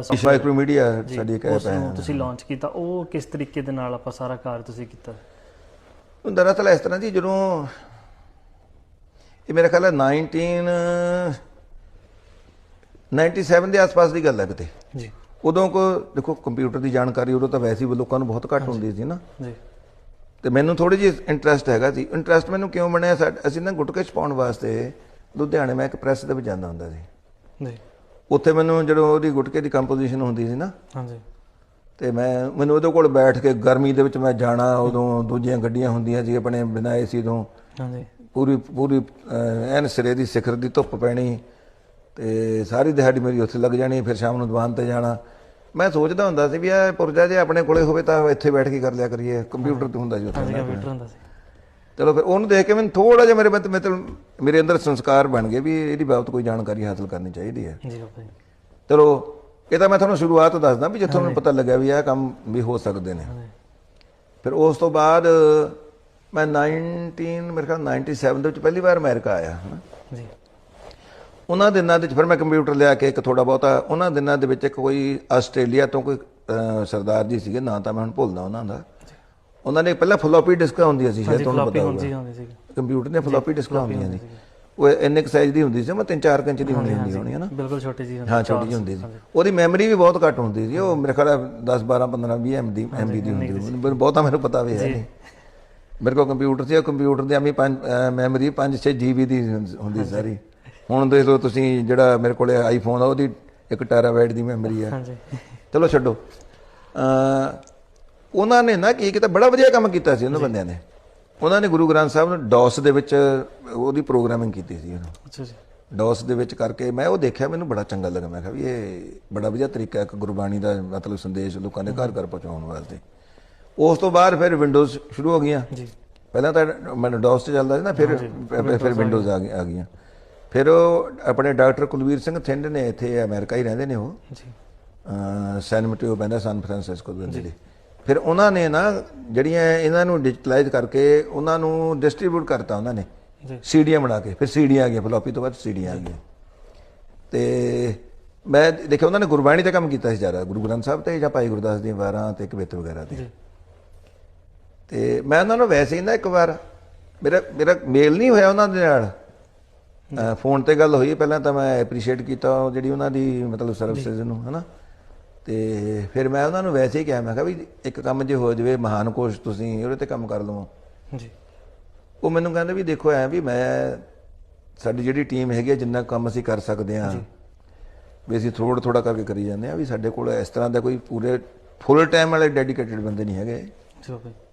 ਆਪਾਂ micro media ਸਾਡੀ ਇੱਕ ਐਪ ਹੈ। ਤੁਸੀਂ ਲਾਂਚ ਕੀਤਾ ਉਹ ਕਿਸ ਤਰੀਕੇ ਦੇ ਨਾਲ ਆਪਾਂ ਸਾਰਾ ਕਾਰਜ ਤੁਸੀਂ ਕੀਤਾ? ਦਰਅਸਲ ਇਸ ਤਰ੍ਹਾਂ ਜੀ ਜਦੋਂ ਇਹ ਮੇਰਾ ਖਿਆਲ ਹੈ 19 97 ਦੇ ਆਸ-ਪਾਸ ਦੀ ਗੱਲ ਹੈ ਕਿਤੇ। ਜੀ। ਉਦੋਂ ਕੋ ਦੇਖੋ ਕੰਪਿਊਟਰ ਦੀ ਜਾਣਕਾਰੀ ਉਦੋਂ ਤਾਂ ਵੈਸੇ ਹੀ ਲੋਕਾਂ ਨੂੰ ਬਹੁਤ ਘੱਟ ਹੁੰਦੀ ਸੀ ਨਾ। ਜੀ। ਤੇ ਮੈਨੂੰ ਥੋੜੀ ਜਿਹੀ ਇੰਟਰਸਟ ਹੈਗਾ ਸੀ। ਇੰਟਰਸਟ ਮੈਨੂੰ ਕਿਉਂ ਬਣਿਆ? ਅਸੀਂ ਨਾ ਗੁਟਕੇ ਛਪਾਉਣ ਵਾਸਤੇ ਲੁਧਿਆਣੇ ਮੈਂ ਇੱਕ ਪ੍ਰੈਸ ਦੇ ਵਿੱਚ ਜਾਂਦਾ ਹੁੰਦਾ ਸੀ। ਜੀ। ਉੱਥੇ ਮੈਨੂੰ ਜਦੋਂ ਉਹਦੀ ਗੁਟਕੇ ਦੀ ਕੰਪੋਜੀਸ਼ਨ ਹੁੰਦੀ ਸੀ ਨਾ ਹਾਂਜੀ। ਤੇ ਮੈਂ ਮੈਨੂੰ ਉਹਦੇ ਕੋਲ ਬੈਠ ਕੇ ਗਰਮੀ ਦੇ ਵਿੱਚ ਮੈਂ ਜਾਣਾ ਉਦੋਂ ਦੂਜੀਆਂ ਗੱਡੀਆਂ ਹੁੰਦੀਆਂ ਸੀ ਆਪਣੇ ਬਿਨਾਂ ਏਸੀ ਤੋਂ। ਹਾਂਜੀ। ਪੂਰੀ ਪੂਰੀ ਐਨ ਸਿਰੇ ਦੀ ਸਿਖਰ ਦੀ ਧੁੱਪ ਪੈਣੀ ਤੇ ਸਾਰੀ ਦਿਹਾੜੀ ਮੇਰੀ ਉੱਥੇ ਲੱਗ ਜਾਣੀ ਫਿਰ ਸ਼ਾਮ ਨੂੰ ਦੁਕਾਨ ਤੇ ਜਾਣਾ। ਮੈਂ ਸੋਚਦਾ ਹੁੰਦਾ ਸੀ ਵੀ ਇਹ ਪੁਰਜਾ ਜੇ ਆਪਣੇ ਕੋਲੇ ਹੋਵੇ ਤਾਂ ਇੱਥੇ ਬੈਠ ਕੇ ਕਰ ਲਿਆ ਕਰੀਏ ਕੰਪਿਊਟਰ ਤੇ ਹੁੰਦਾ ਜੀ ਉੱਥੇ। ਕੰਪਿਊਟਰ ਹੁੰਦਾ ਸੀ। ਚਲੋ ਫਿਰ ਉਹਨੂੰ ਦੇਖ ਕੇ ਮੈਨੂੰ ਥੋੜਾ ਜਿਹਾ ਮੇਰੇ ਮਤ ਮਤਲਬ ਮੇਰੇ ਅੰਦਰ ਸੰਸਕਾਰ ਬਣ ਗਏ ਵੀ ਇਹਦੀ ਬਾਬਤ ਕੋਈ ਜਾਣਕਾਰੀ ਹਾਸਲ ਕਰਨੀ ਚਾਹੀਦੀ ਹੈ। ਜੀ ਬਾਬਾ ਜੀ। ਚਲੋ ਇਹ ਤਾਂ ਮੈਂ ਤੁਹਾਨੂੰ ਸ਼ੁਰੂਆਤ ਦੱਸਦਾ ਵੀ ਜਿੱਥੋਂ ਮੈਨੂੰ ਪਤਾ ਲੱਗਿਆ ਵੀ ਇਹ ਕੰਮ ਵੀ ਹੋ ਸਕਦੇ ਨੇ। ਫਿਰ ਉਸ ਤੋਂ ਬਾਅਦ ਮੈਂ 19 ਮੇਰੇ ਖਿਆਲ 97 ਦੇ ਵਿੱਚ ਪਹਿਲੀ ਵਾਰ ਅਮਰੀਕਾ ਆਇਆ ਜੀ। ਉਹਨਾਂ ਦਿਨਾਂ ਦੇ ਵਿੱਚ ਫਿਰ ਮੈਂ ਕੰਪਿਊਟਰ ਲਿਆ ਕੇ ਇੱਕ ਥੋੜਾ ਬਹੁਤਾ ਉਹਨਾਂ ਦਿਨਾਂ ਦੇ ਵਿੱਚ ਇੱਕ ਕੋਈ ਆਸਟ੍ਰੇਲੀਆ ਤੋਂ ਕੋਈ ਸਰਦਾਰ ਜੀ ਸੀਗੇ ਨਾਂ ਤਾਂ ਮੈਂ ਹੁਣ ਭੁੱਲਦਾ ਉਹਨਾਂ ਦਾ। ਉਹਨਾਂ ਨੇ ਪਹਿਲਾਂ ਫਲੋਪੀ ਡਿਸਕਾਂ ਹੁੰਦੀਆਂ ਸੀ ਸ਼ਾਇਦ ਤੁਹਾਨੂੰ ਪਤਾ ਹੋਊਗਾ। ਕੰਪਿਊਟਰ ਨੇ ਫਲੋਪੀ ਡਿਸਕਾਂ ਹੁੰਦੀਆਂ ਸੀ। ਉਹ ਇੰਨੇ ਕੁ ਸਾਈਜ਼ ਦੀ ਹੁੰਦੀ ਸੀ ਮੈਂ 3-4 ਇੰਚ ਦੀ ਹੁੰਦੀ ਹੁੰਦੀ ਹੋਣੀ ਹੈ ਨਾ ਬਿਲਕੁਲ ਛੋਟੀ ਜੀ ਹਾਂ ਛੋਟੀ ਜਿਹੀ ਹੁੰਦੀ ਸੀ। ਉਹਦੀ ਮੈਮਰੀ ਵੀ ਬਹੁਤ ਘੱਟ ਹੁੰਦੀ ਸੀ ਉਹ ਮੇਰੇ ਖਿਆਲ ਹੈ 10 12 15 20 ਐਮ ਦੀ ਐਮਬੀ ਦੀ ਹੁੰਦੀ ਸੀ। ਬਹੁਤਾ ਮੈਨੂੰ ਪਤਾ ਵੀ ਹੈ ਨਹੀਂ। ਮੇਰੇ ਕੋਲ ਕੰਪਿਊਟਰ ਸੀ ਉਹ ਕੰਪਿਊਟਰ ਦੀ ਐਮੀ ਮੈਮਰੀ 5-6 ਜੀਬੀ ਦੀ ਹੁੰਦੀ ਸਾਰੀ। ਹੁਣ ਦੇਖ ਲਓ ਤੁਸੀਂ ਜਿਹੜਾ ਮੇਰੇ ਕੋਲੇ ਆਈਫੋਨ ਆ ਉਹਦੀ 1 ਟੈਰਾਬਾਈਟ ਦੀ ਮੈਮਰੀ ਆ। ਹਾਂਜੀ। ਚਲੋ ਛੱਡੋ। ਅ ਉਹਨਾਂ ਨੇ ਨਾ ਕੀ ਕੀਤਾ ਬੜਾ ਵਧੀਆ ਕੰਮ ਕੀਤਾ ਸੀ ਉਹਨਾਂ ਬੰਦਿਆਂ ਨੇ। ਉਹਨਾਂ ਨੇ ਗੁਰੂ ਗ੍ਰੰਥ ਸਾਹਿਬ ਨੂੰ ਡੌਸ ਦੇ ਵਿੱਚ ਉਹਦੀ ਪ੍ਰੋਗਰਾਮਿੰਗ ਕੀਤੀ ਸੀ ਉਹਨੂੰ। ਅੱਛਾ ਜੀ। ਡੌਸ ਦੇ ਵਿੱਚ ਕਰਕੇ ਮੈਂ ਉਹ ਦੇਖਿਆ ਮੈਨੂੰ ਬੜਾ ਚੰਗਾ ਲੱਗਾ। ਮੈਂ ਕਿਹਾ ਵੀ ਇਹ ਬੜਾ ਵਧੀਆ ਤਰੀਕਾ ਹੈ ਇੱਕ ਗੁਰਬਾਣੀ ਦਾ ਮਤਲਬ ਸੰਦੇਸ਼ ਲੋਕਾਂ ਦੇ ਘਰ ਘਰ ਪਹੁੰਚਾਉਣ ਵਾਸਤੇ। ਉਸ ਤੋਂ ਬਾਅਦ ਫਿਰ ਵਿੰਡੋਜ਼ ਸ਼ੁਰੂ ਹੋ ਗਈਆਂ। ਜੀ। ਪਹਿਲਾਂ ਤਾਂ ਮੈਨੂੰ ਡੌਸ ਤੇ ਚੱਲਦਾ ਸੀ ਨਾ ਫਿਰ ਫਿਰ ਵਿੰਡੋਜ਼ ਆ ਗਈ- ਆ ਗਈਆਂ। ਫਿਰ ਉਹ ਆਪਣੇ ਡਾਕਟਰ ਕੁਲਵੀਰ ਸਿੰਘ ਥਿੰਦ ਨੇ ਇੱਥੇ ਅਮਰੀਕਾ ਹੀ ਰਹਿੰਦੇ ਨੇ ਉਹ। ਜੀ। ਸੈਨ ਮਟਿਓ ਪੈਂਦਾ ਸਨ ਫਰਾਂਸਿਸਕੋ ਦੇ ਨੇੜੇ ਫਿਰ ਉਹਨਾਂ ਨੇ ਨਾ ਜਿਹੜੀਆਂ ਇਹਨਾਂ ਨੂੰ ਡਿਜੀਟਲਾਈਜ਼ ਕਰਕੇ ਉਹਨਾਂ ਨੂੰ ਡਿਸਟ੍ਰੀਬਿਊਟ ਕਰਤਾ ਉਹਨਾਂ ਨੇ। ਜੀ। ਸੀਡੀਆਂ ਬਣਾ ਕੇ ਫਿਰ ਸੀਡੀਆਂ ਆ ਗਈਆਂ ਫਲੋਪੀ ਤੋਂ ਬਾਅਦ ਸੀਡੀਆਂ ਆ ਗਈਆਂ। ਤੇ ਮੈਂ ਦੇਖਿਆ ਉਹਨਾਂ ਨੇ ਗੁਰਬਾਣੀ ਤੇ ਕੰਮ ਕੀਤਾ ਸੀ ਜ਼ਿਆਦਾ ਗੁਰੂ ਗ੍ਰੰਥ ਸਾਹਿਬ ਤੇ ਜਾਂ ਭਾਈ ਗੁਰਦਾਸ ਦੀਆਂ ਵਾਰਾਂ ਤੇ ਕਵਿਤ ਵਗੈਰਾ ਤੇ। ਤੇ ਮੈਂ ਉਹਨਾਂ ਨੂੰ ਵੈਸੇ ਹੀ ਨਾ ਇੱਕ ਵਾਰ ਮੇਰਾ ਮੇਰਾ ਮੇਲ ਨਹੀਂ ਹੋਇਆ ਉਹਨਾਂ ਦੇ ਨਾਲ। ਫੋਨ ਤੇ ਗੱਲ ਹੋਈ ਪਹਿਲਾਂ ਤਾਂ ਮੈਂ ਐਪਰੀਸ਼ੀਏਟ ਕੀਤਾ ਜਿਹੜੀ ਉਹਨਾਂ ਦੀ ਮਤਲਬ ਸਰਵਿਸਿਜ਼ ਨੂੰ ਹਨਾ? ਤੇ ਫਿਰ ਮੈਂ ਉਹਨਾਂ ਨੂੰ ਵੈਸੇ ਹੀ ਕਿਹਾ ਮੈਂ ਕਿਹਾ ਵੀ ਇੱਕ ਕੰਮ ਜੇ ਹੋ ਜਾਵੇ ਮਹਾਨ ਕੋਸ਼ ਤੁਸੀਂ ਉਹਦੇ ਤੇ ਕੰਮ ਕਰ ਲਵੋ। ਜੀ। ਉਹ ਮੈਨੂੰ ਕਹਿੰਦੇ ਵੀ ਦੇਖੋ ਐ ਵੀ ਮੈਂ ਸਾਡੀ ਜਿਹੜੀ ਟੀਮ ਹੈਗੀ ਆ, ਜਿੰਨਾ ਕੰਮ ਅਸੀਂ ਕਰ ਸਕਦੇ ਹਾਂ ਵੀ ਅਸੀਂ ਥੋੜਾ ਥੋੜਾ ਕਰਕੇ ਕਰੀ ਜਾਂਦੇ ਆ ਵੀ ਸਾਡੇ ਕੋਲ ਇਸ ਤਰ੍ਹਾਂ ਦਾ ਕੋਈ ਪੂਰੇ ਫੁੱਲ ਟਾਈਮ ਵਾਲੇ ਡੈਡੀਕੇਟਿਡ ਬੰਦੇ ਨਹੀਂ ਹੈਗੇ।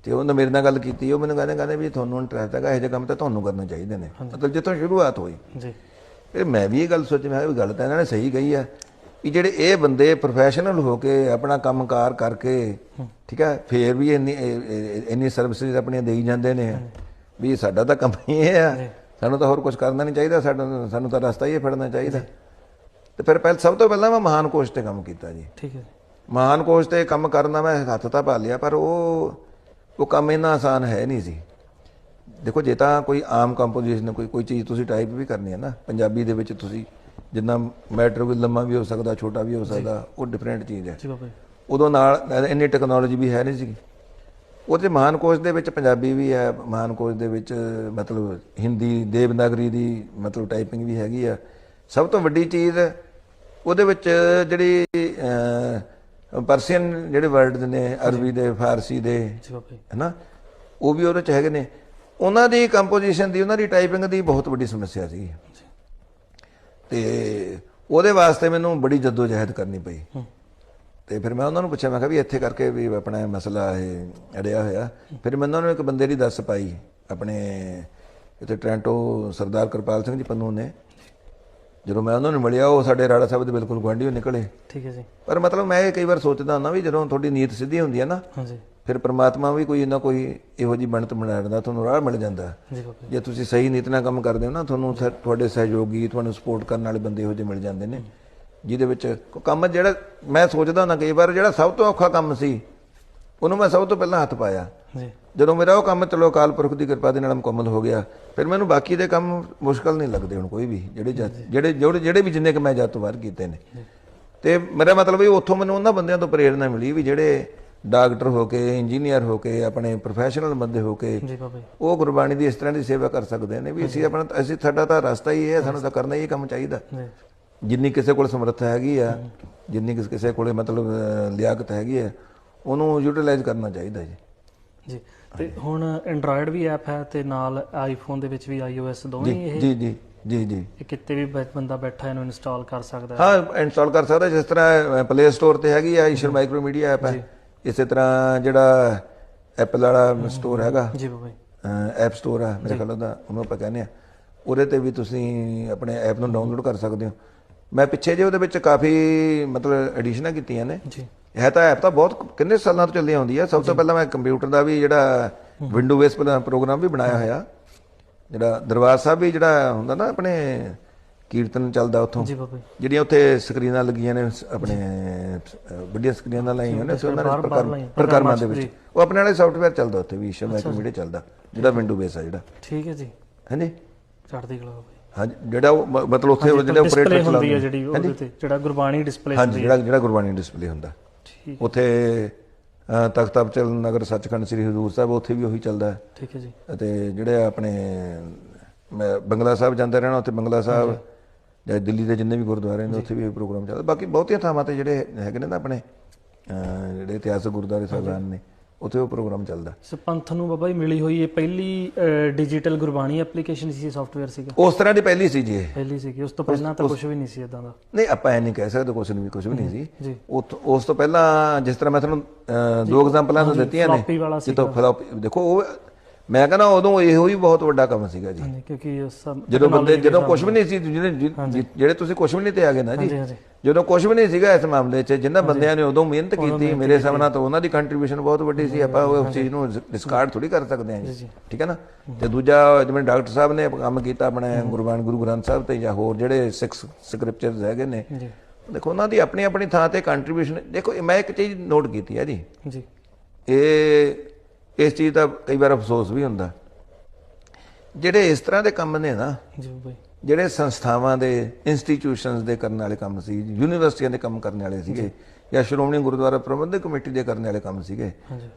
ਤੇ ਉਹਨੇ ਮੇਰੇ ਨਾਲ ਗੱਲ ਕੀਤੀ ਉਹ ਮੈਨੂੰ ਕਹਿੰਦੇ ਕਹਿੰਦੇ ਵੀ ਤੁਹਾਨੂੰ ਇੰਟਰਸਟ ਹੈਗਾ ਇਹੋ ਜਿਹੇ ਕੰਮ ਤਾਂ ਤੁਹਾਨੂੰ ਕਰਨੇ ਚਾਹੀਦੇ ਨੇ। ਮਤਲਬ ਜਿੱਥੋਂ ਸ਼ੁਰੂਆਤ ਹੋਈ। ਜੀ। ਫਿਰ ਮੈਂ ਵੀ ਇਹ ਗੱਲ ਸੋਚੀ ਮੈਂ ਕਿਹਾ ਵੀ ਗੱਲ ਤਾਂ ਇਹਨਾਂ ਨੇ ਸਹੀ ਕਹੀ ਆ। ਕਿ ਜਿਹੜੇ ਇਹ ਬੰਦੇ ਪ੍ਰੋਫੈਸ਼ਨਲ ਹੋ ਕੇ ਆਪਣਾ ਕੰਮਕਾਰ ਕਰਕੇ ਠੀਕ ਹੈ ਫੇਰ ਵੀ ਇੰਨੀ ਇੰਨੀ ਸਰਵਿਸਿਜ਼ ਆਪਣੀਆਂ ਦੇਈ ਜਾਂਦੇ ਨੇ। ਵੀ ਸਾਡਾ ਤਾਂ ਕੰਮ ਹੀ ਇਹ ਆ। ਸਾਨੂੰ ਤਾਂ ਹੋਰ ਕੁਝ ਕਰਨਾ ਨਹੀਂ ਚਾਹੀਦਾ ਸਾਡਾ ਸਾਨੂੰ ਤਾਂ ਰਸਤਾ ਹੀ ਫੜਨਾ ਚਾਹੀਦਾ। ਤੇ ਫਿਰ ਪਹਿਲ ਸਭ ਤੋਂ ਪਹਿਲਾਂ ਮੈਂ ਮਹਾਨ ਕੋਸ਼ ਤੇ ਕੰਮ ਕੀਤਾ ਜੀ। ਠੀਕ ਹੈ ਮਹਾਨ ਕੋਸ਼ ਤੇ ਕੰਮ ਕਰਨਾ ਮੈਂ ਹੱਥ ਤਾਂ ਪਾ ਲਿਆ ਪਰ ਉਹ ਉਹ ਕੰਮ ਇੰਨਾ ਆਸਾਨ ਹੈ ਨਹੀਂ ਸੀ। ਦੇਖੋ ਜੇ ਤਾਂ ਕੋਈ ਆਮ ਕੰਪੋਜੀਸ਼ਨ ਕੋਈ ਕੋਈ ਚੀਜ਼ ਤੁਸੀਂ ਟਾਈਪ ਵੀ ਕਰਨੀ ਹੈ ਨਾ ਪੰਜਾਬੀ ਦੇ ਵਿੱਚ ਤੁਸੀਂ ਜਿੰਨਾ ਮੈਟਰ ਵੀ ਲੰਮਾ ਵੀ ਹੋ ਸਕਦਾ ਛੋਟਾ ਵੀ ਹੋ ਸਕਦਾ ਉਹ ਡਿਫਰੈਂਟ ਚੀਜ਼ ਹੈ। ਜੀ ਬਾਬਾ ਜੀ। ਉਦੋਂ ਨਾਲ ਇੰਨੀ ਟੈਕਨੋਲੋਜੀ ਵੀ ਹੈ ਨਹੀਂ ਸੀ। ਉਹਦੇ ਮਹਾਨ ਕੋਸ਼ ਦੇ ਵਿੱਚ ਪੰਜਾਬੀ ਵੀ ਹੈ ਮਹਾਨ ਕੋਸ਼ ਦੇ ਵਿੱਚ ਮਤਲਬ ਹਿੰਦੀ ਦੇਵਨਾਗਰੀ ਦੀ ਮਤਲਬ ਟਾਈਪਿੰਗ ਵੀ ਹੈਗੀ ਆ। ਸਭ ਤੋਂ ਵੱਡੀ ਚੀਜ਼ ਉਹਦੇ ਵਿੱਚ ਜਿਹੜੀ ਪਰਸੀਅਨ ਜਿਹੜੇ ਵਰਡ ਨੇ ਅਰਬੀ ਦੇ ਫਾਰਸੀ ਦੇ ਹੈਨਾ? ਉਹ ਵੀ ਉਹਦੇ ਚ ਹੈਗੇ ਨੇ। ਉਹਨਾਂ ਦੀ ਕੰਪੋਜੀਸ਼ਨ ਦੀ ਉਹਨਾਂ ਦੀ ਟਾਈਪਿੰਗ ਦੀ ਬਹੁਤ ਵੱਡੀ ਸਮੱਸਿਆ ਸੀ ਤੇ ਉਹਦੇ ਵਾਸਤੇ ਮੈਨੂੰ ਬੜੀ ਜਦੋਜਹਿਦ ਕਰਨੀ ਪਈ। ਤੇ ਫਿਰ ਮੈਂ ਉਹਨਾਂ ਨੂੰ ਪੁੱਛਿਆ ਮੈਂ ਕਿਹਾ ਵੀ ਇੱਥੇ ਕਰਕੇ ਵੀ ਆਪਣਾ ਮਸਲਾ ਇਹ ਅੜਿਆ ਹੋਇਆ। ਫਿਰ ਮੈਂ ਉਹਨਾਂ ਨੂੰ ਇੱਕ ਬੰਦੇ ਦੀ ਦੱਸ ਪਾਈ ਆਪਣੇ ਇੱਥੇ ਟ੍ਰਾਂਟੋ ਸਰਦਾਰ ਕਿਰਪਾਲ ਸਿੰਘ ਜੀ ਪੰਨੂ ਨੇ। ਜਦੋਂ ਮੈਂ ਉਹਨਾਂ ਨੂੰ ਮਿਲਿਆ ਉਹ ਸਾਡੇ ਰਾੜਾ ਸਾਹਿਬ ਦੇ ਬਿਲਕੁਲ ਗੁਆਂਢੀਓ ਨਿਕਲੇ। ਠੀਕ ਹੈ ਜੀ। ਪਰ ਮਤਲਬ ਮੈਂ ਇਹ ਕਈ ਵਾਰ ਸੋਚਦਾ ਹੁੰਦਾ ਵੀ ਜਦੋਂ ਤੁਹਾਡੀ ਨੀਤ ਸਿੱਧੀ ਹੁੰਦੀ ਹੈ ਨਾ ਹਾਂਜੀ। ਫਿਰ ਪ੍ਰਮਾਤਮਾ ਵੀ ਕੋਈ ਨਾ ਕੋਈ ਇਹੋ ਜੀ ਬਣਤ ਬਣਾ ਦਿੰਦਾ ਤੁਹਾਨੂੰ ਰਾਹ ਮਿਲ ਜਾਂਦਾ। ਜੀ ਤੁਸੀਂ ਸਹੀ ਨੀਤ ਨਾਲ ਕੰਮ ਕਰਦੇ ਹੋ ਨਾ ਤੁਹਾਨੂੰ ਤੁਹਾਡੇ ਸਹਿਯੋਗੀ ਤੁਹਾਨੂੰ ਸਪੋਰਟ ਕਰਨ ਵਾਲੇ ਬੰਦੇ ਇਹੋ ਜਿਹੇ ਮਿਲ ਜਾਂਦੇ ਨੇ ਜਿਹਦੇ ਵਿੱਚ ਕੰਮ ਜਿਹੜਾ ਮੈਂ ਸੋਚਦਾ ਹੁੰਦਾ ਕਈ ਵਾਰ ਜਿਹੜਾ ਸਭ ਤੋਂ ਔਖਾ ਕੰਮ ਸੀ ਉਹਨੂੰ ਮੈਂ ਸਭ ਤੋਂ ਪਹਿਲਾਂ ਹੱਥ ਪਾਇਆ। ਜੀ। ਜਦੋਂ ਮੇਰਾ ਉਹ ਕੰਮ ਚਲੋ ਅਕਾਲ ਪੁਰਖ ਦੀ ਕਿਰਪਾ ਦੇ ਨਾਲ ਮੁਕੰਮਲ ਹੋ ਗਿਆ ਫਿਰ ਮੈਨੂੰ ਬਾਕੀ ਦੇ ਕੰਮ ਮੁਸ਼ਕਲ ਨਹੀਂ ਲੱਗਦੇ ਹੁਣ ਕੋਈ ਵੀ ਜਿਹੜੇ ਜਿਹੜੇ ਜਿਹੜੇ ਵੀ ਜਿੰਨੇ ਕਿ ਮੈਂ ਜਦ ਤੋਂ ਬਾਅਦ ਕੀਤੇ ਨੇ। ਤੇ ਮੇਰਾ ਮਤਲਬ ਇਹ ਉੱਥੋਂ ਮੈਨੂੰ ਉਹਨਾਂ ਬੰਦਿਆਂ ਤੋਂ ਪ੍ਰੇਰਣਾ ਮਿਲੀ ਵੀ ਜਿਹੜੇ ਡਾਕਟਰ ਹੋ ਕੇ ਇੰਜੀਨੀਅਰ ਹੋ ਕੇ ਆਪਣੇ ਪ੍ਰੋਫੈਸ਼ਨਲ ਬੰਦੇ ਹੋ ਕੇ ਜੀ ਬਾਬਾ ਜੀ। ਉਹ ਗੁਰਬਾਣੀ ਦੀ ਇਸ ਤਰ੍ਹਾਂ ਦੀ ਸੇਵਾ ਕਰ ਸਕਦੇ ਨੇ ਵੀ ਅਸੀਂ ਆਪਣਾ ਅਸੀਂ ਸਾਡਾ ਤਾਂ ਰਸਤਾ ਹੀ ਇਹ ਹੈ ਸਾਨੂੰ ਤਾਂ ਕਰਨਾ ਹੀ ਕੰਮ ਚਾਹੀਦਾ। ਜਿੰਨੀ ਕਿਸੇ ਕੋਲ ਸਮਰੱਥਾ ਹੈਗੀ ਆ ਜਿੰਨੀ ਕਿਸ- ਕੋਲੇ ਮਤਲਬ ਲਿਆਕਤ ਹੈਗੀ ਆ ਉਹਨੂੰ ਯੂਟਿਲਾਈਜ਼ ਕਰਨਾ ਚਾਹੀਦਾ ਜੀ। ਜੀ। ਤੇ ਹੁਣ ਐਂਡਰੋਇਡ ਵੀ ਐਪ ਹੈ ਤੇ ਨਾਲ ਆਈਫੋਨ ਦੇ ਵਿੱਚ ਵੀ iOS ਦੋਵੇਂ ਇਹ? ਜੀ ਜੀ ਜੀ ਜੀ। ਇਹ ਕਿਤੇ ਵੀ ਬੰਦਾ ਬੈਠਾ ਇਹਨੂੰ ਇੰਸਟਾਲ ਕਰ ਸਕਦਾ ਹੈ? ਹਾਂ ਇੰਸਟਾਲ ਕਰ ਸਕਦਾ ਜਿਸ ਤਰ੍ਹਾਂ ਪਲੇ ਸਟੋਰ ਤੇ ਹੈਗੀ ਆ ਈਸ਼ਰ ਮਾਈਕਰੋ ਮੀਡੀਆ ਐਪ ਹੈ। ਇਸੇ ਤਰ੍ਹਾਂ ਜਿਹੜਾ ਐਪਲ ਵਾਲਾ ਸਟੋਰ ਹੈਗਾ। ਜੀ ਬਾਬਾ ਜੀ। ਐਪ ਸਟੋਰ ਆ ਮੇਰੇ ਖਿਆਲ ਉਹਦਾ ਉਹਨੂੰ ਆਪਾਂ ਕਹਿੰਦੇ ਆ। ਉਹਦੇ ਤੇ ਵੀ ਤੁਸੀਂ ਆਪਣੇ ਐਪ ਨੂੰ ਡਾਊਨਲੋਡ ਕਰ ਸਕਦੇ ਹੋ। ਮੈਂ ਪਿੱਛੇ ਜੇ ਉਹਦੇ ਵਿੱਚ ਕਾਫੀ ਮਤਲਬ ਐਡੀਸ਼ਨਾਂ ਕੀਤੀਆਂ ਨੇ। ਜੀ। ਹੈ ਤਾਂ ਐਪ ਤਾਂ ਬਹੁਤ ਕਿੰਨੇ ਸਾਲਾਂ ਤੋਂ ਚੱਲੀ ਆਉਂਦੀ ਹੈ ਸਭ ਤੋਂ ਪਹਿਲਾਂ ਮੈਂ ਕੰਪਿਊਟਰ ਦਾ ਵੀ ਜਿਹੜਾ ਵਿੰਡੋ ਬੇਸ ਪ੍ਰੋਗਰਾਮ ਵੀ ਬਣਾਇਆ ਹੋਇਆ। ਜਿਹੜਾ ਦਰਬਾਰ ਸਾਹਿਬ ਵੀ ਜਿਹੜਾ ਹੁੰਦਾ ਨਾ ਆਪਣੇ ਕੀਰਤਨ ਚੱਲਦਾ ਉੱਥੋਂ। ਜੀ ਬਾਬਾ ਜੀ। ਜਿਹੜੀਆਂ ਉੱਥੇ ਸਕਰੀਨਾਂ ਲੱਗੀਆਂ ਨੇ ਸ- ਆਪਣੇ ਵੱਡੀਆਂ ਸਕਰੀਨਾਂ ਲਾਈਆਂ ਹੋਈਆਂ ਨੇ ਅਸੀਂ ਉਹਨਾਂ ਨੇ ਪ੍ਰਕਰਮ- ਦੇ। ਵਿੱਚ। ਉਹ ਆਪਣੇ ਵਾਲੇ ਸੌਫਟਵੇਅਰ ਚੱਲਦਾ ਉੱਥੇ ਵੀ ਈਸ਼ਰ ਮਾਈਕਰੋ ਮੀਡੀਆ ਚੱਲਦਾ ਜਿਹੜਾ ਵਿੰਡੋ ਬੇਸ ਆ ਜਿਹੜਾ। ਠੀਕ ਹੈ ਜੀ। ਹਾਂਜੀ? ਚੜ੍ਹਦੀ ਕਲਾ ਬਾਬਾ ਹਾਂਜੀ ਜਿਹੜਾ ਉਹ ਮਤਲਬ ਉੱਥੇ ਜਿਹੜੇ ਆਪਰੇਟਰ ਹੁੰਦੀ ਹੈ ਚਲਾਉਂਦੇ ਜਿਹੜੀ ਉਹਦੇ ਤੇ ਜਿਹੜਾ ਗੁਰਬਾਣੀ ਡਿਸਪਲੇ ਹੁੰਦੀ ਹੈ। ਜਿਹੜਾ ਜਿਹੜਾ ਗੁਰਬਾਣੀ ਡਿਸਪਲੇ ਹੁੰਦਾ। ਠੀਕ ਉੱਥੇ ਅਹ, ਤਖਤ ਅਬਚਲ ਨਗਰ ਸੱਚਖੰਡ ਸ੍ਰੀ ਹਜ਼ੂਰ ਸਾਹਿਬ ਉੱਥੇ ਵੀ ਉਹੀ ਚੱਲਦਾ ਹੈ। ਠੀਕ ਹੈ ਜੀ। ਅਤੇ ਜਿਹੜੇ ਆਪਣੇ ਮੈਂ ਬੰਗਲਾ ਸਾਹਿਬ ਜਾਂਦੇ ਰਹਿਣਾ ਉੱਥੇ ਬੰਗਲਾ ਸਾਹਿਬ ਜਾਂ ਦਿੱਲੀ ਦੇ ਜਿੰਨੇ ਵੀ ਗੁਰਦੁਆਰੇ ਨੇ ਉੱਥੇ ਵੀ ਇਹ ਪ੍ਰੋਗਰਾਮ ਚੱਲਦਾ। ਬਾਕੀ ਬਹੁਤੀਆਂ ਥਾਵਾਂ ਤੇ ਜਿਹੜੇ ਹੈਗੇ ਨੇ ਨਾ ਆਪਣੇ ਜਿਹੜੇ ਇਤਿਹਾਸਕ ਗੁਰਦੁਆਰੇ ਸਾਹਿਬਾਨ ਨੇ ਉੱਥੇ ਉਹ ਪ੍ਰੋਗਰਾਮ ਚੱਲਦਾ। ਸੋ ਪੰਥ ਨੂੰ ਬਾਬਾ ਜੀ ਮਿਲੀ ਹੋਈ ਇਹ ਪਹਿਲੀ ਡਿਜੀਟਲ ਗੁਰਬਾਣੀ ਐਪਲੀਕੇਸ਼ਨ ਸੀ ਸੌਫਟਵੇਅਰ ਸੀਗਾ? ਉਸ ਤਰ੍ਹਾਂ ਦੀ ਪਹਿਲੀ ਸੀ ਜੀ ਇਹ। ਪਹਿਲੀ ਸੀਗੀ ਉਸ ਤੋਂ ਪਹਿਲਾਂ ਤਾਂ ਕੁਝ ਵੀ ਨਹੀਂ ਸੀ ਇਦਾਂ ਦਾ। ਨਹੀਂ ਆਪਾਂ ਇਹ ਨਹੀਂ ਕਹਿ ਸਕਦੇ ਕੁਝ ਨਹੀਂ ਕੁਝ ਵੀ ਨਹੀਂ ਸੀ। ਉਸ ਤੋਂ ਪਹਿਲਾਂ ਜਿਸ ਤਰ੍ਹਾਂ ਮੈਂ ਤੁਹਾਨੂੰ ਦੋ ਐਗਜ਼ਾਮਪਲਾਂ ਤਾਂ ਦਿੱਤੀਆਂ ਨੇ ਸੀ ਜਿੱਥੋਂ ਫਲੋਪੀ ਦੇਖੋ ਉਹ ਮੈਂ ਕਹਿੰਦਾ ਉਦੋਂ ਇਹੋ ਹੀ ਬਹੁਤ ਵੱਡਾ ਕੰਮ ਸੀਗਾ ਜੀ। ਹਾਂਜੀ ਕਿਉਂਕਿ ਜਦੋਂ ਬੰਦੇ ਜਦੋਂ ਕੁਝ ਵੀ ਨਹੀਂ ਸੀ ਜਿਹੜੇ ਜਿਹੜੇ ਤੁਸੀਂ ਕੁਝ ਵੀ ਨਹੀਂ ਤੇ ਆ ਗਏ ਨਾ ਜੀ। ਜਦੋਂ ਕੁਝ ਵੀ ਨਹੀਂ ਸੀਗਾ ਇਸ ਮਾਮਲੇ 'ਚ ਜਿਨ੍ਹਾਂ ਬੰਦਿਆਂ ਨੇ ਉਦੋਂ ਮਿਹਨਤ ਕੀਤੀ ਮੇਰੇ ਸਾਹਮਣੇ ਤਾਂ ਉਹਨਾਂ ਦੀ ਕੰਟਰੀਬਿਊਸ਼ਨ ਬਹੁਤ ਵੱਡੀ ਸੀ। ਆਪਾਂ ਉਹ ਚੀਜ਼ ਨੂੰ ਡਿਸਕਾਰਡ ਥੋੜੀ ਕਰ ਸਕਦੇ ਹਾਂ ਜੀ। ਠੀਕ ਹੈ ਨਾ? ਤੇ ਦੂਜਾ ਜਿਵੇਂ ਡਾਕਟਰ ਸਾਹਿਬ ਨੇ ਕੰਮ ਕੀਤਾ ਆਪਣੇ ਗੁਰਬਾਣੀ ਗੁਰੂ ਗ੍ਰੰਥ ਸਾਹਿਬ ਤੇ ਜਾਂ ਹੋਰ ਜਿਹੜੇ ਸਿਕਸ ਸਕ੍ਰਿਪਚਰਸ ਹੈਗੇ ਨੇ। ਦੇਖੋ ਉਹਨਾਂ ਦੀ ਆਪਣੀ ਆਪਣੀ ਥਾਂ ਤੇ ਕੰਟਰੀਬਿਊਸ਼ਨ ਦੇਖੋ ਮੈਂ ਇੱਕ ਚੀਜ਼ ਨੋਟ ਕੀਤੀ ਹੈ ਜੀ। ਜੀ। ਇਹ ਇਸ ਚੀਜ਼ ਦਾ ਕਈ ਵਾਰ ਅਫਸੋਸ ਵੀ ਹੁੰਦਾ। ਜਿਹੜੇ ਇਸ ਤਰ੍ਹਾਂ ਦੇ ਕੰਮ ਨੇ ਨਾ ਜੀ ਜਿਹੜੇ ਸੰਸਥਾਵਾਂ ਦੇ ਇੰਸਟੀਟਿਊਸ਼ਨਸ ਦੇ ਕਰਨ ਵਾਲੇ ਕੰਮ ਸੀ ਯੂਨੀਵਰਸਿਟੀਆਂ ਦੇ ਕੰਮ ਕਰਨ ਵਾਲੇ ਸੀਗੇ ਜਾਂ। ਸ਼੍ਰੋਮਣੀ ਗੁਰਦੁਆਰਾ ਪ੍ਰਬੰਧਕ ਕਮੇਟੀ ਦੇ ਕਰਨ ਵਾਲੇ ਕੰਮ ਸੀਗੇ। ਹਾਂਜੀ।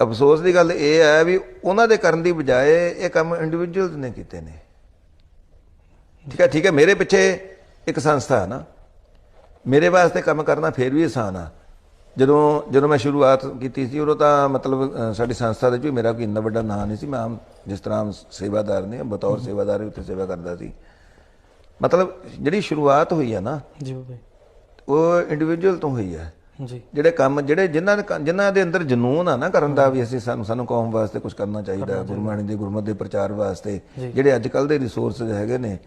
ਅਫਸੋਸ ਦੀ ਗੱਲ ਇਹ ਹੈ ਵੀ ਉਹਨਾਂ ਦੇ ਕਰਨ ਦੀ ਬਜਾਏ ਇਹ ਕੰਮ ਇੰਡੀਵਿਜੂਅਲਸ ਨੇ ਕੀਤੇ ਨੇ। ਠੀਕ ਹੈ ਠੀਕ ਹੈ ਮੇਰੇ ਪਿੱਛੇ ਇੱਕ ਸੰਸਥਾ ਹੈ ਨਾ। ਮੇਰੇ ਵਾਸਤੇ ਕੰਮ ਕਰਨਾ ਫੇਰ ਵੀ ਆਸਾਨ ਆ। ਜਦੋਂ ਜਦੋਂ ਮੈਂ ਸ਼ੁਰੂਆਤ ਕੀਤੀ ਸੀ ਉਦੋਂ ਤਾਂ ਮਤਲਬ ਸਾਡੀ ਸੰਸਥਾ ਦੇ ਵਿੱਚ ਮੇਰਾ ਕੋਈ ਇੰਨਾ ਵੱਡਾ ਨਾਂ ਨਹੀਂ ਸੀ। ਮੈਂ ਆਮ ਜਿਸ ਤਰ੍ਹਾਂ ਸੇਵਾਦਾਰ ਨੇ ਬਤੌਰ ਸੇਵਾਦਾਰ ਉੱਥੇ ਸੇਵਾ ਕਰਦਾ ਸੀ। ਮਤਲਬ ਜਿਹੜੀ ਸ਼ੁਰੂਆਤ ਹੋਈ ਆ ਨਾ ਜੀ ਉਹ ਇੰਡੀਵਿਜੂਅਲ ਤੋਂ ਹੋਈ ਹੈ ਜੀ। ਜਿਹੜੇ ਕੰਮ ਜਿਹੜੇ ਜਿਨ੍ਹਾਂ ਦੇ ਜਿਨ੍ਹਾਂ ਦੇ ਅੰਦਰ ਜਨੂਨ ਆ ਨਾ ਕਰਨ ਦਾ ਵੀ ਅਸੀਂ ਸਾਨੂੰ ਸਾਨੂੰ ਕੌਮ ਵਾਸਤੇ ਕੁਝ ਕਰਨਾ ਚਾਹੀਦਾ ਗੁਰਬਾਣੀ ਦੇ ਗੁਰਮਤ ਦੇ ਪ੍ਰਚਾਰ ਵਾਸਤੇ। ਜਿਹੜੇ ਅੱਜ ਕੱਲ ਦੇ ਰਿਸੋਰਸਸ ਹੈਗੇ ਨੇ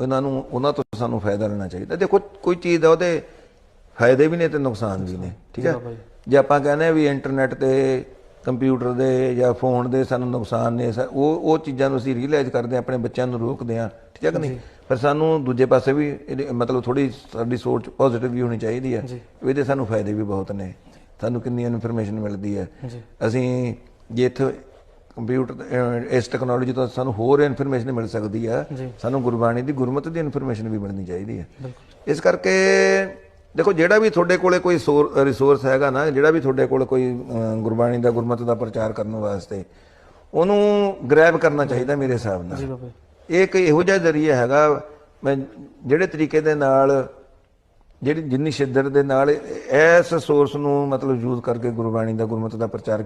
ਉਹਨਾਂ ਨੂੰ ਉਹਨਾਂ ਤੋਂ ਸਾਨੂੰ ਫਾਇਦਾ ਲੈਣਾ ਚਾਹੀਦਾ। ਦੇਖੋ ਕੋਈ ਚੀਜ਼ ਦਾ ਉਹਦੇ ਫਾਇਦੇ ਵੀ ਨੇ ਤੇ ਨੁਕਸਾਨ ਵੀ ਨੇ ਠੀਕ ਹੈ? ਜੀ। ਆਪਾਂ ਕਹਿੰਦੇ ਆ ਵੀ ਇੰਟਰਨੈਟ ਤੇ ਕੰਪਿਊਟਰ ਦੇ ਜਾਂ ਫੋਨ ਦੇ ਸਾਨੂੰ ਨੁਕਸਾਨ ਨੇ ਉਹ ਉਹ ਚੀਜ਼ਾਂ ਨੂੰ ਅਸੀਂ ਰੀਅਲਾਈਜ਼ ਕਰਦੇ ਆ ਆਪਣੇ ਬੱਚਿਆਂ ਨੂੰ ਰੋਕਦੇ ਆ ਠੀਕ ਹੈ ਕਿ ਨਹੀਂ? ਪਰ ਸਾਨੂੰ ਦੂਜੇ ਪਾਸੇ ਵੀ ਮਤਲਬ ਥੋੜੀ ਸਾਡੀ ਸੋਚ ਪੋਜ਼ਿਟਿਵ ਵੀ ਹੋਣੀ ਚਾਹੀਦੀ ਹੈ। ਇਹਦੇ ਸਾਨੂੰ ਫਾਇਦੇ ਵੀ ਬਹੁਤ ਨੇ। ਸਾਨੂੰ ਕਿੰਨੀ ਇਨਫੋਰਮੇਸ਼ਨ ਮਿਲਦੀ ਹੈ। ਅਸੀਂ ਜੇ ਇੱਥੇ ਕੰਪਿਊਟਰ ਇਸ ਟੈਕਨੋਲੋਜੀ ਤੋਂ ਸਾਨੂੰ ਹੋਰ ਇਨਫੋਰਮੇਸ਼ਨ ਮਿਲ ਸਕਦੀ ਜੀ। ਸਾਨੂੰ ਗੁਰਬਾਣੀ ਦੀ ਗੁਰਮਤਿ ਦੀ ਇਨਫੋਰਮੇਸ਼ਨ ਵੀ ਮਿਲਣੀ ਚਾਹੀਦੀ ਹੈ। ਇਸ ਕਰਕੇ ਦੇਖੋ ਜਿਹੜਾ ਵੀ ਤੁਹਾਡੇ ਕੋਲੇ ਕੋਈ ਰਿਸੋਰਸ ਹੈਗਾ ਨਾ ਜਿਹੜਾ ਵੀ ਤੁਹਾਡੇ ਕੋਲ ਕੋਈ ਗੁਰਬਾਣੀ ਦਾ ਗੁਰਮਤਿ ਦਾ ਪ੍ਰਚਾਰ ਕਰਨ ਵਾਸਤੇ ਉਹਨੂੰ ਗ੍ਰੈਬ ਕਰਨਾ ਚਾਹੀਦਾ ਮੇਰੇ ਹਿਸਾਬ ਨਾਲ। ਜੀ ਬਾਬਾ ਜੀ। ਇਹ ਇੱਕ ਇਹੋ ਜਿਹਾ ਜ਼ਰੀਆ ਹੈਗਾ ਮੈਂ ਜਿਹੜੇ ਤਰੀਕੇ ਦੇ ਨਾਲ ਜਿਹੜੀ ਜਿੰਨੀ ਸ਼ਿੱਦਤ ਦੇ ਨਾਲ ਇਸ ਸੋਰਸ ਨੂੰ ਮਤਲਬ ਯੂਜ਼ ਕਰਕੇ ਗੁਰਬਾਣੀ ਦਾ ਗੁਰਮਤਿ ਦਾ ਪ੍ਰਚਾਰ